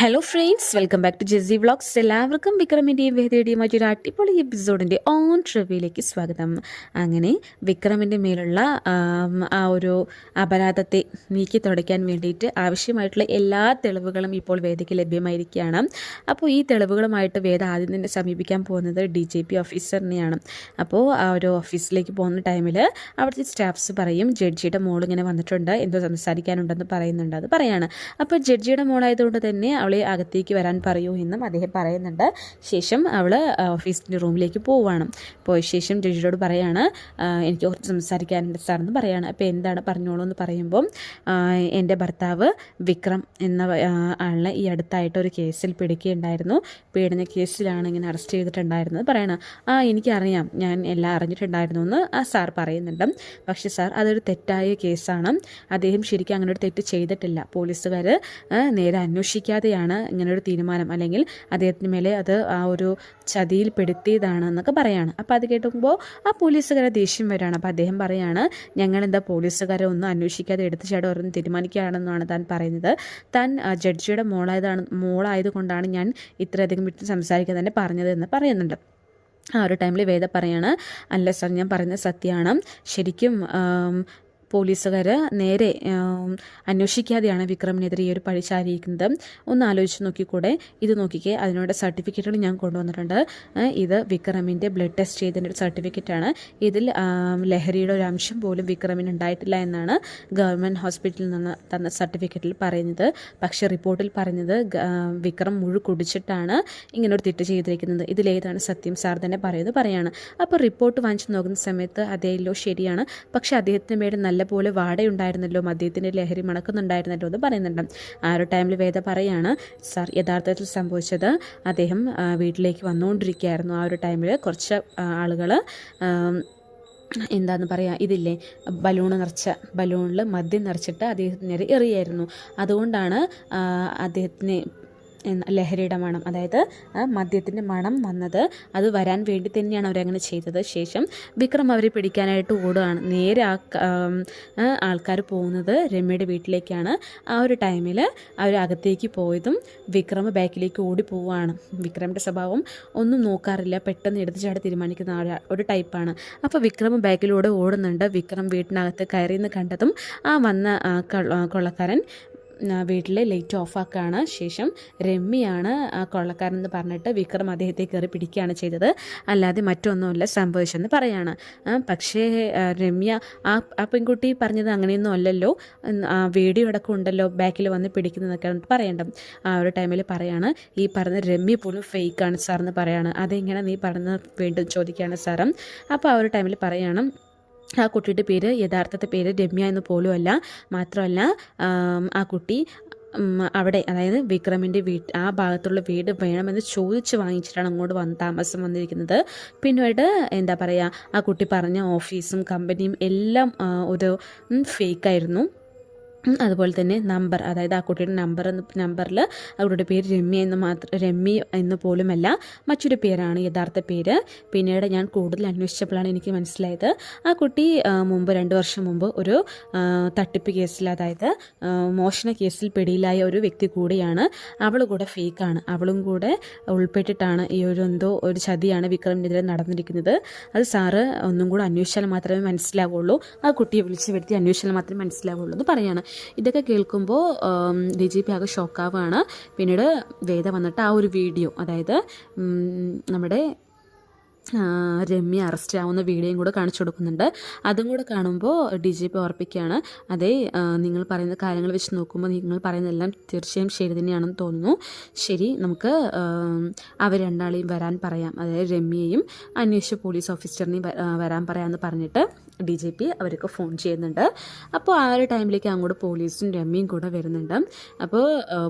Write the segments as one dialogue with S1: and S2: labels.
S1: Hello friends welcome back to Jessy vlogs എല്ലാവർക്കും വിക്രമിന്റെയും വേദയുടെയും മറ്റൊരു അടിപൊളി എപ്പിസോഡിന്റെ ഓൺ ട്രിവിയിലേക്ക് സ്വാഗതം. അങ്ങനെ വിക്രമിന്റെ മേലുള്ള ആ ഒരു അപരാധത്തെ നീക്കി തുടയ്ക്കാൻ വേണ്ടിയിട്ട് ആവശ്യമായിട്ടുള്ള എല്ലാ തെളിവുകളും ഇപ്പോൾ വേദയ്ക്ക് ലഭ്യമായിരിക്കുകയാണ്. അപ്പോൾ ഈ തെളിവുകളുമായിട്ട് വേദ ആദ്യം തന്നെ സമീപിക്കാൻ പോകുന്നത് ഡി ജെ പി ഓഫീസറിനെയാണ് അപ്പോൾ ആ ഒരു ഓഫീസിലേക്ക് പോകുന്ന ടൈമിൽ അവിടുത്തെ സ്റ്റാഫ്സ് പറയും ജഡ്ജിയുടെ മോൾ ഇങ്ങനെ വന്നിട്ടുണ്ട് എന്തോ സംസാരിക്കാനുണ്ടെന്ന് പറയുന്നുണ്ട് അത് പറയാണ്. അപ്പോൾ ജഡ്ജിയുടെ മോളായതുകൊണ്ട് തന്നെ അവളെ അകത്തേക്ക് വരാൻ പറയൂ എന്നും അദ്ദേഹം പറയുന്നുണ്ട്. ശേഷം അവൾ ഓഫീസിന്റെ റൂമിലേക്ക് പോവുകയാണ്. പോയ ശേഷം ജഡ്ജിയോട് പറയാണ് എനിക്ക് കുറച്ച് സംസാരിക്കാനുണ്ട് സാർ എന്ന് പറയാണ്. അപ്പോൾ എന്താണ് പറഞ്ഞോളൂ എന്ന് പറയുമ്പം എന്റെ ഭർത്താവ് വിക്രം എന്ന ആളിനെ ഈ അടുത്തായിട്ട് ഒരു കേസിൽ പിടിക്കുകയുണ്ടായിരുന്നു. പീഡന കേസിലാണ് ഇങ്ങനെ അറസ്റ്റ് ചെയ്തിട്ടുണ്ടായിരുന്നത് പറയണം. ആ എനിക്കറിയാം. ഞാൻ എല്ലാം അറിഞ്ഞിട്ടുണ്ടായിരുന്നു എന്ന് ആ സാർ പറയുന്നുണ്ട്. പക്ഷേ സാർ അതൊരു തെറ്റായ കേസാണ്. അദ്ദേഹം ശരിക്കും അങ്ങനെ ഒരു തെറ്റ് ചെയ്തിട്ടില്ല. പോലീസുകാർ നേരെ അന്വേഷിക്കാതെയാണ് ഇങ്ങനെ ഒരു തീരുമാനം. അല്ലെങ്കിൽ അദ്ദേഹത്തിന് മേലെ അത് ആ ഒരു ചതിയിൽ പെടുത്തിയതാണ് എന്നൊക്കെ പറയാണ്. അപ്പോൾ അത് കേട്ടുമ്പോൾ ആ പോലീസുകാരെ ദേഷ്യം വരികയാണ്. അപ്പോൾ അദ്ദേഹം പറയാണ് ഞങ്ങൾ എന്താ പോലീസുകാരെ ഒന്നും അന്വേഷിക്കാതെ എടുത്ത് ചേട്ടൻ ഓരോന്ന് തീരുമാനിക്കുകയാണെന്നാണ് താൻ പറയുന്നത്. താൻ ജഡ്ജിയുടെ മോളായതാണ് മോളായതുകൊണ്ടാണ് ഞാൻ ഇത്രയധികം വിട്ട് സംസാരിക്കാൻ തന്നെ പറഞ്ഞത് എന്ന് പറയുന്നുണ്ട്. ആ ഒരു ടൈമിൽ വേദ പറയാണ് അല്ല സാർ ഞാൻ പറയുന്നത് സത്യമാണ്. ശരിക്കും പോലീസുകാർ നേരെ അന്വേഷിക്കാതെയാണ് വിക്രമിനെതിരെ ഈ ഒരു പഴി ചാരിയിരിക്കുന്നത്. ഒന്ന് ആലോചിച്ച് നോക്കിക്കൂടെ? ഇത് നോക്കിക്കേ അതിനോട് സർട്ടിഫിക്കറ്റുകൾ ഞാൻ കൊണ്ടുവന്നിട്ടുണ്ട്. ഇത് വിക്രമിന്റെ ബ്ലഡ് ടെസ്റ്റ് ചെയ്തതിന്റെ ഒരു സർട്ടിഫിക്കറ്റാണ്. ഇതിൽ ലഹരിയുടെ ഒരു അംശം പോലും വിക്രമിന് ഉണ്ടായിട്ടില്ല എന്നാണ് ഗവൺമെന്റ് ഹോസ്പിറ്റലിൽ നിന്ന് തന്ന സർട്ടിഫിക്കറ്റിൽ പറയുന്നത്. പക്ഷേ റിപ്പോർട്ടിൽ പറയുന്നത് വിക്രം മുഴു കുടിച്ചിട്ടാണ് ഇങ്ങനെ ഒരു തെറ്റ് ചെയ്തിരിക്കുന്നത്. ഇതിലേതാണ് സത്യം സാർ തന്നെ പറയുന്നത് പറയാണ്. അപ്പോൾ റിപ്പോർട്ട് വാങ്ങിച്ച് നോക്കുന്ന സമയത്ത് അതേല്ലോ ശരിയാണ്. പക്ഷേ അദ്ദേഹത്തിന് മേലെ നല്ലപോലെ വാടയുണ്ടായിരുന്നല്ലോ മദ്യത്തിന്റെ ലഹരി മണക്കുന്നുണ്ടായിരുന്നല്ലോ എന്ന് പറയുന്നുണ്ട്. ആ ഒരു ടൈമിൽ വേദ പറയാണ് സർ യഥാർത്ഥത്തിൽ സംഭവിച്ചത് അദ്ദേഹം വീട്ടിലേക്ക് വന്നുകൊണ്ടിരിക്കുകയായിരുന്നു. ആ ഒരു ടൈമിൽ കുറച്ച് ആളുകൾ എന്താന്ന് പറയുക ഇതില്ലേ ബലൂൺ നിറച്ച ബലൂണിൽ മദ്യം നിറച്ചിട്ട് അദ്ദേഹത്തിന് നേരെ എറിയായിരുന്നു. അതുകൊണ്ടാണ് അദ്ദേഹത്തിന് ലഹരിയുടെ മണം അതായത് മദ്യത്തിന്റെ മണം വന്നത് അത് വരാൻ വേണ്ടി തന്നെയാണ് അവരങ്ങനെ ചെയ്തത്. ശേഷം വിക്രം അവരെ പിടിക്കാനായിട്ട് ഓടുകയാണ്. നേരെ ആ ആൾക്കാർ പോകുന്നത് രമ്യയുടെ വീട്ടിലേക്കാണ്. ആ ഒരു ടൈമിൽ അവർ അകത്തേക്ക് പോയതും വിക്രം ബാക്കിലേക്ക് ഓടി പോവുകയാണ്. വിക്രമിന്റെ സ്വഭാവം ഒന്നും നോക്കാറില്ല. പെട്ടെന്ന് എടുത്ത് ചാടി തീരുമാനിക്കുന്ന ഒരു- ടൈപ്പാണ്. അപ്പോൾ വിക്രം ബാക്കിലൂടെ ഓടുന്നുണ്ട്. വിക്രം വീട്ടിനകത്ത് കയറിയെന്ന് കണ്ടതും ആ വന്ന കൊള്ളക്കാരൻ ആ, വീട്ടിലെ ലൈറ്റ് ഓഫാക്കുകയാണ് ശേഷം രമ്യയാണ് ആ കൊള്ളക്കാരൻ എന്ന് പറഞ്ഞിട്ട് വിക്രം അദ്ദേഹത്തെ കയറി പിടിക്കുകയാണ് ചെയ്തത്. അല്ലാതെ മറ്റൊന്നുമല്ല സംഭവിച്ചെന്ന് പറയാണ്. പക്ഷേ രമ്യ ആ ആ പെൺകുട്ടി പറഞ്ഞത് അങ്ങനെയൊന്നും അല്ലല്ലോ. വീഡിയോ അടക്കം ഉണ്ടല്ലോ ബാക്കിൽ വന്ന് പിടിക്കുന്നതൊക്കെ പറയണ്ട ആ ഒരു ടൈമിൽ പറയാണ് ഈ പറഞ്ഞ രമ്യ പോലും ഫേക്കാണ് സാർ എന്ന് പറയാണ്. അതെങ്ങനെ നീ പറഞ്ഞ വീണ്ടും ചോദിക്കുകയാണ് സാറും. അപ്പോൾ ആ ഒരു ടൈമിൽ പറയാണ് ആ കുട്ടിയുടെ പേര് യഥാർത്ഥത്തെ പേര് രമ്യ എന്ന് പോലും അല്ല മാത്രമല്ല ആ കുട്ടി അവിടെ അതായത് വിക്രമിന്റെ വീട്ട് ആ ഭാഗത്തുള്ള വീട് വേണമെന്ന് ചോദിച്ച് വാങ്ങിച്ചിട്ടാണ് അങ്ങോട്ട് വന്ന് താമസം വന്നിരിക്കുന്നത്. പിന്നീട് എന്താ പറയുക ആ കുട്ടി പറഞ്ഞ ഓഫീസും കമ്പനിയും എല്ലാം ഒരു ഫേക്കായിരുന്നു അതുപോലെ തന്നെ നമ്പർ അതായത് ആ കുട്ടിയുടെ നമ്പർ എന്ന് നമ്പറിൽ ആ കുട്ടിയുടെ പേര് രമ്യ എന്ന് മാത്രം രമ്യ എന്ന് പോലുമല്ല മറ്റൊരു പേരാണ് യഥാർത്ഥ പേര്. പിന്നീട് ഞാൻ കൂടുതൽ അന്വേഷിച്ചപ്പോഴാണ് എനിക്ക് മനസ്സിലായത് ആ കുട്ടി മുമ്പ് രണ്ട് വർഷം മുമ്പ് ഒരു തട്ടിപ്പ് കേസിൽ അതായത് മോഷണ കേസിൽ പിടിയിലായ ഒരു വ്യക്തി കൂടിയാണ്. അവൾ കൂടെ ഫേക്കാണ് അവളും കൂടെ ഉൾപ്പെട്ടിട്ടാണ് ഈ ഒരു എന്തോ ഒരു ചതിയാണ് വിക്രമിനെതിരെ നടന്നിരിക്കുന്നത്. അത് സാറ് ഒന്നും കൂടെ അന്വേഷിച്ചാൽ മാത്രമേ മനസ്സിലാവുള്ളൂ. ആ കുട്ടിയെ വിളിച്ച് വരുത്തി അന്വേഷിച്ചാൽ മാത്രമേ മനസ്സിലാവുള്ളൂ എന്ന് പറയാണ്. ഇതൊക്കെ കേൾക്കുമ്പോൾ ഡി ജി പി ആകെ ഷോക്കാവുകയാണ് പിന്നീട് വേദ വന്നിട്ട് ആ ഒരു വീഡിയോ അതായത് നമ്മുടെ രമ്യ അറസ്റ്റ് ആവുന്ന വീഡിയോയും കൂടെ കാണിച്ചു കൊടുക്കുന്നുണ്ട്. അതും കൂടെ കാണുമ്പോൾ ഡി ജി പി ഓർപ്പിക്കുകയാണ് അതെ നിങ്ങൾ പറയുന്ന കാര്യങ്ങൾ വെച്ച് നോക്കുമ്പോൾ നിങ്ങൾ പറയുന്നതെല്ലാം തീർച്ചയായും ശരി തന്നെയാണെന്ന് തോന്നുന്നു. ശരി നമുക്ക് അവർ രണ്ടാളെയും വരാൻ പറയാം. അതായത് രമ്യയും അന്വേഷിച്ച പോലീസ് ഓഫീസറിനെയും വരാൻ പറയാമെന്ന് പറഞ്ഞിട്ട് ഡി ജി പി അവർക്ക് ഫോൺ ചെയ്യുന്നുണ്ട്. അപ്പോൾ ആ ഒരു ടൈമിലേക്ക് അങ്ങോട്ട് പോലീസും രമ്യയും കൂടെ വരുന്നുണ്ട്. അപ്പോൾ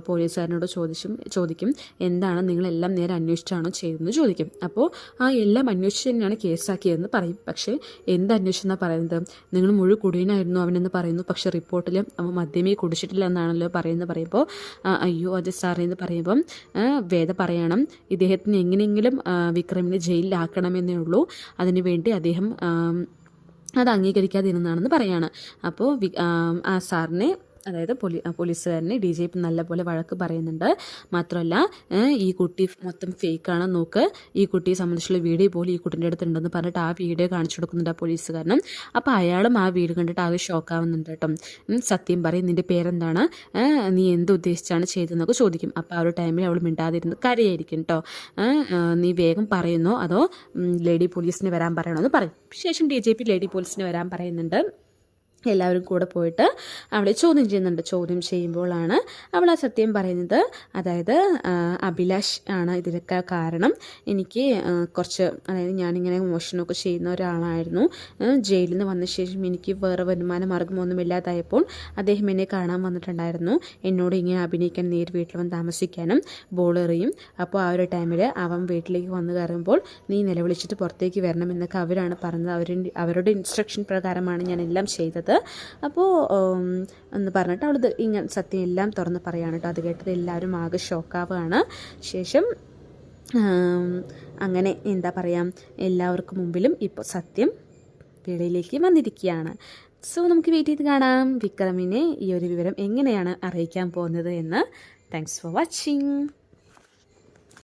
S1: പോലീസുകാരനോട് ചോദിച്ചും ചോദിക്കും എന്താണ് നിങ്ങളെല്ലാം നേരെ അന്വേഷിച്ചാണോ ചെയ്തതെന്ന് ചോദിക്കും. അപ്പോൾ ആ എല്ലാം അന്വേഷിച്ച് തന്നെയാണ് കേസാക്കിയതെന്ന് പറയും. പക്ഷേ എന്ത് അന്വേഷിച്ചെന്നാണ് പറയുന്നത്? നിങ്ങൾ മുഴു കുടിയനായിരുന്നു അവനെന്ന് പറയുന്നു. പക്ഷേ റിപ്പോർട്ടിൽ അവൻ മദ്യമേ കുടിച്ചിട്ടില്ല എന്നാണല്ലോ പറയുന്നത്. പറയുമ്പോൾ അയ്യോ അത് സാറേ എന്ന് പറയുമ്പം വേദ പറയണം ഇദ്ദേഹത്തിന് എങ്ങനെയെങ്കിലും വിക്രമിനെ ജയിലിലാക്കണമെന്നേ ഉള്ളൂ. അതിനുവേണ്ടി അദ്ദേഹം അത് അംഗീകരിക്കാതിരുന്നാണെന്ന് പറയാണ്. അപ്പോൾ ആ സാറിനെ അതായത് പോലീ പോലീസുകാരനെ ഡി ജെ പി നല്ലപോലെ വഴക്ക് പറയുന്നുണ്ട്. മാത്രമല്ല ഈ കുട്ടി മൊത്തം ഫേക്കാണ്. നോക്ക് ഈ കുട്ടിയെ സംബന്ധിച്ചുള്ള വീഡിയോ പോലും ഈ കുട്ടിന്റെ അടുത്തുണ്ടെന്ന് പറഞ്ഞിട്ട് ആ വീഡിയോ കാണിച്ചു കൊടുക്കുന്നുണ്ട് ആ പോലീസുകാരനും. അപ്പോൾ അയാളും ആ വീട് കണ്ടിട്ട് ആകെ ഷോക്കാവുന്നുണ്ട് കേട്ടോ. സത്യം പറയും നിന്റെ പേരെന്താണ്? നീ എന്ത് ഉദ്ദേശിച്ചാണ് ചെയ്തതെന്നൊക്കെ ചോദിക്കും. അപ്പോൾ ആ ഒരു ടൈമിൽ അവൾ മിണ്ടാതിരുന്ന് കരയായിരിക്കും കേട്ടോ. നീ വേഗം പറയുന്നോ? അതോ ലേഡി പോലീസിന് വരാൻ പറയണോ എന്ന് പറയും. ശേഷം ഡി ജെ പി ലേഡി പോലീസിന് വരാൻ പറയുന്നുണ്ട്. എല്ലാവരും കൂടെ പോയിട്ട് അവളെ ചോദ്യം ചെയ്യുന്നുണ്ട്. ചോദ്യം ചെയ്യുമ്പോഴാണ് അവൾ ആ സത്യം പറയുന്നത്. അതായത് അഭിലാഷ് ആണ് ഇതിനൊക്കെ കാരണം. എനിക്ക് കുറച്ച് അതായത് ഞാനിങ്ങനെ മോഷണമൊക്കെ ചെയ്യുന്ന ഒരാളായിരുന്നു. ജയിലിൽ നിന്ന് വന്ന ശേഷം എനിക്ക് വേറെ വരുമാന മാർഗമൊന്നും ഇല്ലാതായപ്പോൾ അദ്ദേഹം എന്നെ കാണാൻ വന്നിട്ടുണ്ടായിരുന്നു. എന്നോട് ഇങ്ങനെ അഭിനയിക്കാൻ നേര് വീട്ടിൽ വന്ന് താമസിക്കാനും ബോൾ എറിയും. അപ്പോൾ ആ ഒരു ടൈമിൽ അവൻ വീട്ടിലേക്ക് വന്ന് കയറുമ്പോൾ നീ നിലവിളിച്ചിട്ട് പുറത്തേക്ക് വരണം എന്നൊക്കെ അവരാണ് പറഞ്ഞത്. അവരുടെ അവരുടെ ഇൻസ്ട്രക്ഷൻ പ്രകാരമാണ് ഞാൻ എല്ലാം ചെയ്തത്. അപ്പോൾ എന്ന് പറഞ്ഞിട്ട് അവൾ ഇങ്ങനെ സത്യം എല്ലാം തുറന്ന് പറയാണ് കേട്ടോ. അത് കേട്ടത് എല്ലാവരും ആകെ ഷോക്കാവുകയാണ് ശേഷം അങ്ങനെ എന്താ പറയുക എല്ലാവർക്കും മുമ്പിലും ഇപ്പോൾ സത്യം വെളിയിലേക്ക് വന്നിരിക്കുകയാണ്. സോ നമുക്ക് വെയിറ്റ് ചെയ്ത് കാണാം. വിക്രമിനെ ഈ ഒരു വിവരം എങ്ങനെയാണ് അറിയിക്കാൻ പോകുന്നത് എന്ന്. Thanks for watching